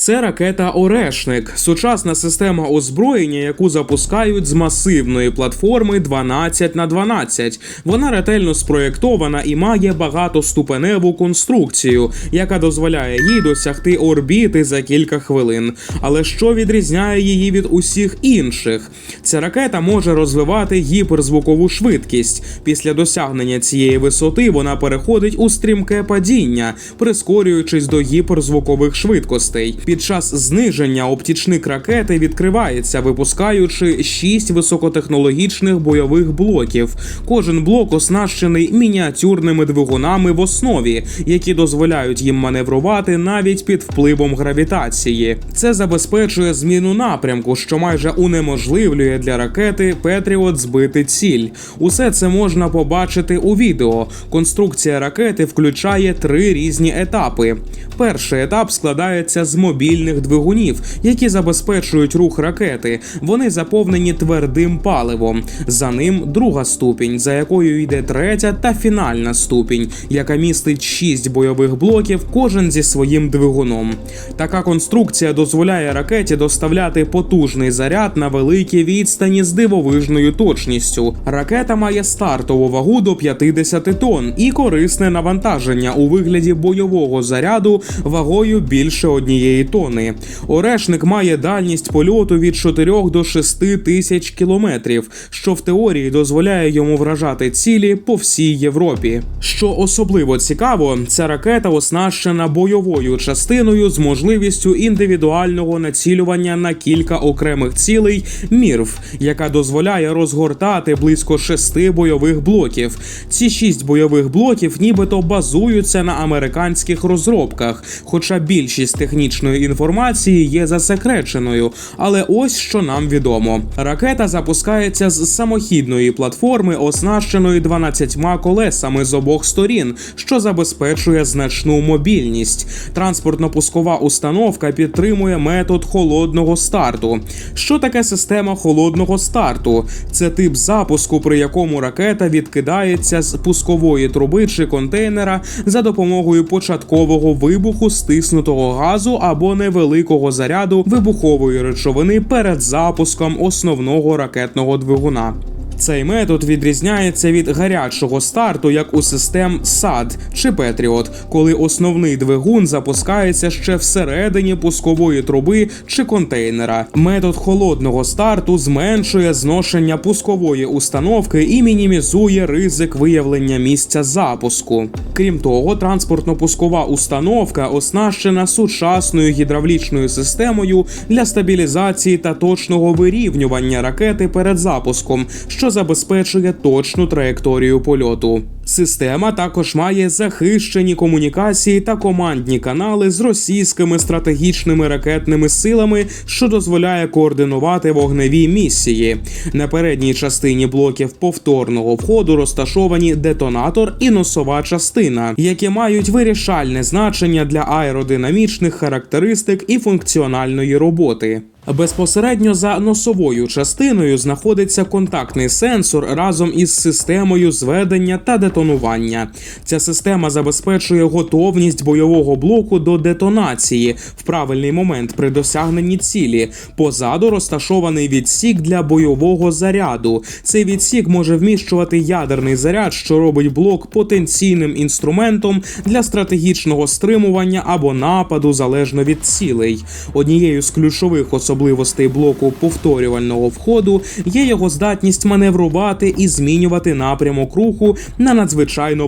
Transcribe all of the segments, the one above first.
Це ракета Орешник, сучасна система озброєння, яку запускають з масивної платформи 12 на 12. Вона ретельно спроєктована і має багатоступеневу конструкцію, яка дозволяє їй досягти орбіти за кілька хвилин. Але що відрізняє її від усіх інших? Ця ракета може розвивати гіперзвукову швидкість. Після досягнення цієї висоти вона переходить у стрімке падіння, прискорюючись до гіперзвукових швидкостей. Під час зниження оптічник ракети відкривається, випускаючи 6 високотехнологічних бойових блоків. Кожен блок оснащений мініатюрними двигунами в основі, які дозволяють їм маневрувати навіть під впливом гравітації. Це забезпечує зміну напрямку, що майже унеможливлює для ракети Петріот збити ціль. Усе це можна побачити у відео. Конструкція ракети включає три різні етапи. Перший етап складається з мобільних двигунів, які забезпечують рух ракети. Вони заповнені твердим паливом. За ним друга ступінь, за якою йде третя та фінальна ступінь, яка містить шість бойових блоків, кожен зі своїм двигуном. Така конструкція дозволяє ракеті доставляти потужний заряд на великі відстані з дивовижною точністю. Ракета має стартову вагу до 50 тонн і корисне навантаження у вигляді бойового заряду вагою більше однієї тони. Орешник має дальність польоту від 4 до 6 тисяч кілометрів, що в теорії дозволяє йому вражати цілі по всій Європі. Що особливо цікаво, ця ракета оснащена бойовою частиною з можливістю індивідуального націлювання на кілька окремих цілей МІРВ, яка дозволяє розгортати близько шести бойових блоків. Ці шість бойових блоків нібито базуються на американських розробках, хоча більшість технічної інформації є засекреченою. Але ось що нам відомо: ракета запускається з самохідної платформи, оснащеної 12 колесами з обох сторін, що забезпечує значну мобільність. Транспортно-пускова установка підтримує метод холодного старту. Що таке система холодного старту? Це тип запуску, при якому ракета відкидається з пускової труби чи контейнера за допомогою початкового вибуху стиснутого газу або невеликого заряду вибухової речовини перед запуском основного ракетного двигуна. Цей метод відрізняється від гарячого старту, як у систем SAD чи Patriot, коли основний двигун запускається ще всередині пускової труби чи контейнера. Метод холодного старту зменшує зношення пускової установки і мінімізує ризик виявлення місця запуску. Крім того, транспортно-пускова установка оснащена сучасною гідравлічною системою для стабілізації та точного вирівнювання ракети перед запуском, що забезпечує точну траєкторію польоту. Система також має захищені комунікації та командні канали з російськими стратегічними ракетними силами, що дозволяє координувати вогневі місії. На передній частині блоків повторного входу розташовані детонатор і носова частина, які мають вирішальне значення для аеродинамічних характеристик і функціональної роботи. Безпосередньо за носовою частиною знаходиться контактний сенсор разом із системою зведення та детонування. Ця система забезпечує готовність бойового блоку до детонації в правильний момент при досягненні цілі. Позаду розташований відсік для бойового заряду. Цей відсік може вміщувати ядерний заряд, що робить блок потенційним інструментом для стратегічного стримування або нападу залежно від цілей. Однією з ключових особливостей блоку повторювального входу є його здатність маневрувати і змінювати напрямок руху на надзвичайно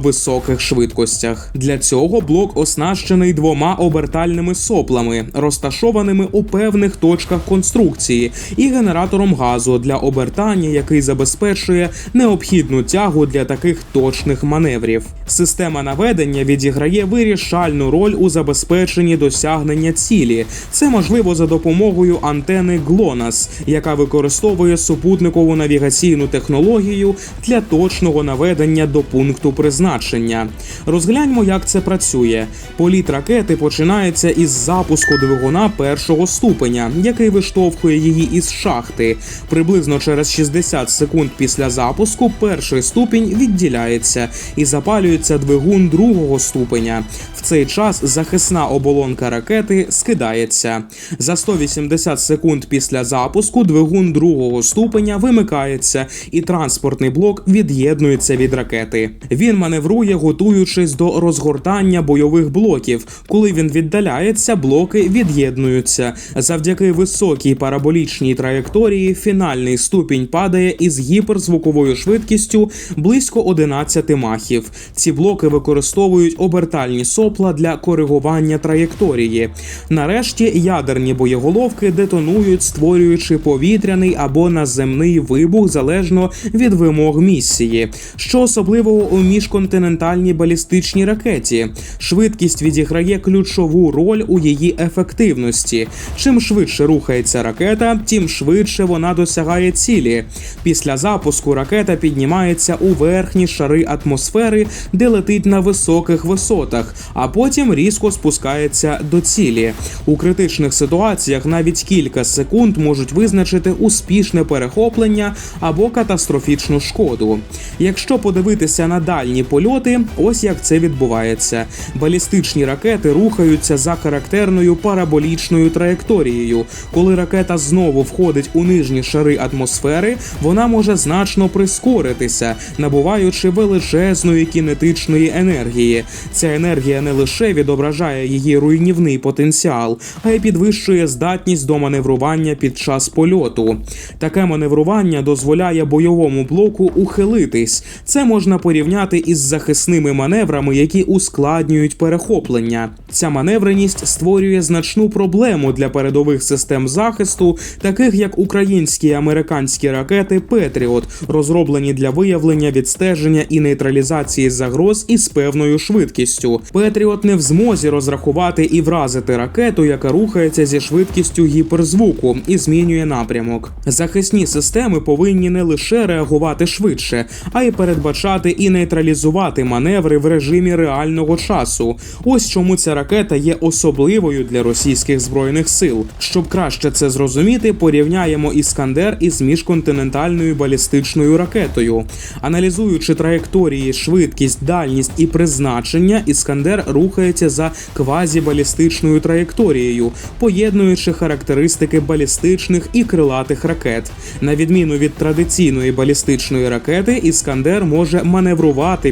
високих швидкостях. Для цього блок оснащений двома обертальними соплами, розташованими у певних точках конструкції, і генератором газу для обертання, який забезпечує необхідну тягу для таких точних маневрів. Система наведення відіграє вирішальну роль у забезпеченні досягнення цілі. Це можливо за допомогою антени GLONASS, яка використовує супутникову навігаційну технологію для точного наведення до пункту призначення. Розгляньмо, як це працює. Політ ракети починається із запуску двигуна першого ступеня, який виштовхує її із шахти. Приблизно через 60 секунд після запуску перший ступінь відділяється і запалюється двигун другого ступеня. В цей час захисна оболонка ракети скидається. За 180 секунд після запуску двигун другого ступеня вимикається, і транспортний блок від'єднується від ракети. Він маневрує, готуючись до розгортання бойових блоків. Коли він віддаляється, блоки від'єднуються. Завдяки високій параболічній траєкторії фінальний ступінь падає із гіперзвуковою швидкістю близько 11 махів. Ці блоки використовують обертальні сопла для коригування траєкторії. Нарешті ядерні боєголовки детонують, створюючи повітряний або наземний вибух залежно від вимог місії. Що особливого у міжконтинентальній балістичній ракеті? Швидкість відіграє ключову роль у її ефективності. Чим швидше рухається ракета, тим швидше вона досягає цілі. Після запуску ракета піднімається у верхні шари атмосфери, де летить на високих висотах, а потім різко спускається до цілі. У критичних ситуаціях навіть кілька секунд можуть визначити успішне перехоплення або катастрофічну шкоду. Якщо подивитися на дальні польоти, ось як це відбувається. Балістичні ракети рухаються за характерною параболічною траєкторією. Коли ракета знову входить у нижні шари атмосфери, вона може значно прискоритися, набуваючи величезної кінетичної енергії. Ця енергія не лише відображає її руйнівний потенціал, а й підвищує здатність до маневрування під час польоту. Таке маневрування дозволяє бойовому блоку ухилитись. Це можна порівняти із захисними маневрами, які ускладнюють перехоплення. Ця маневреність створює значну проблему для передових систем захисту, таких як українські і американські ракети Петріот, розроблені для виявлення, відстеження і нейтралізації загроз із певною швидкістю. Петріот не в змозі розрахувати і вразити ракету, яка рухається зі швидкістю гіперзвуку і змінює напрямок. Захисні системи повинні не лише реагувати швидше, а й передбачати і нейтралізувати маневри в режимі реального часу. Ось чому ця ракета є особливою для російських збройних сил. Щоб краще це зрозуміти, порівняємо іскандер із міжконтинентальною балістичною ракетою. Аналізуючи траєкторії, швидкість, дальність і призначення, іскандер рухається за квазібалістичною траєкторією, поєднуючи характеристики балістичних і крилатих ракет. На відміну від традиційної балістичної ракети, іскандер може маневрувати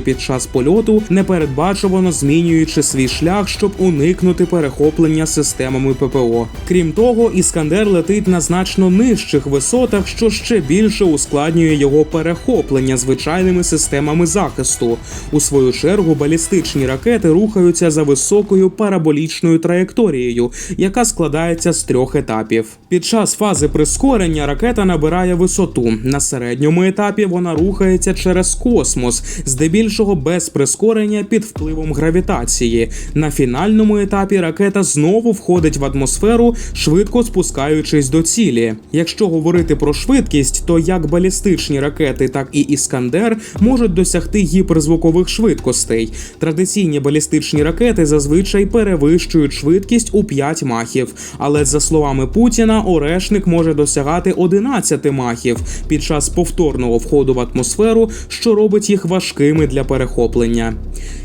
під час польоту, непередбачувано змінюючи свій шлях, щоб уникнути перехоплення системами ППО. Крім того, іскандер летить на значно нижчих висотах, що ще більше ускладнює його перехоплення звичайними системами захисту. У свою чергу балістичні ракети рухаються за високою параболічною траєкторією, яка складається з трьох етапів. Під час фази прискорення ракета набирає висоту. На середньому етапі вона рухається через космос, здебільшого без прискорення під впливом гравітації. На фінальному етапі ракета знову входить в атмосферу, швидко спускаючись до цілі. Якщо говорити про швидкість, то як балістичні ракети, так і іскандер можуть досягти гіперзвукових швидкостей. Традиційні балістичні ракети зазвичай перевищують швидкість у 5 махів, але за словами Путіна, Орешник може досягати 11 махів під час повторного входу в атмосферу, що робить їх важкими для перехоплення.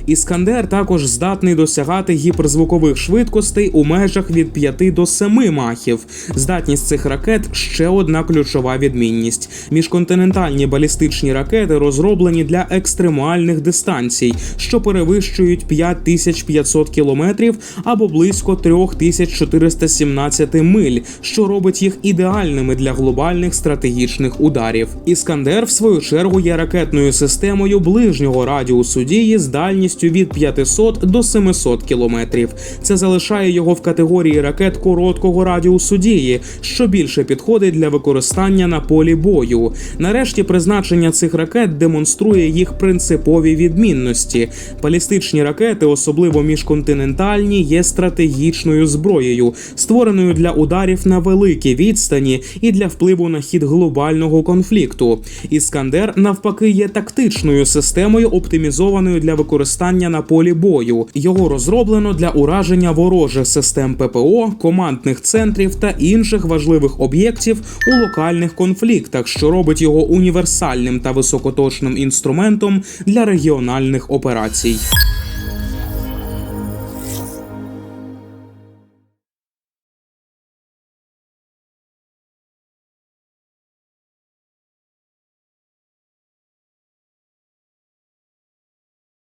Іскандер також здатний досягати гіперзвукових швидкостей у межах від 5 до 7 махів. Здатність цих ракет ще одна ключова відмінність. Міжконтинентальні балістичні ракети розроблені для екстремальних дистанцій, що перевищують 5500 кілометрів або близько 3417 миль, що робить їх ідеальними для глобальних стратегічних ударів. Іскандер, в свою чергу, є ракетною системою ближнього радіусу дії з дальністю від 500 до 700 кілометрів. Це залишає його в категорії ракет короткого радіусу дії, що більше підходить для використання на полі бою. Нарешті призначення цих ракет демонструє їх принципові відмінності. Балістичні ракети, особливо міжконтинентальні, є стратегічною зброєю, створеною для ударів на великій відстані і для впливу на хід глобального конфлікту. Іскандер, навпаки, є тактичною системою, оптимізованою для використання на полі бою. Його розроблено для ураження ворожих систем ППО, командних центрів та інших важливих об'єктів у локальних конфліктах, що робить його універсальним та високоточним інструментом для регіональних операцій.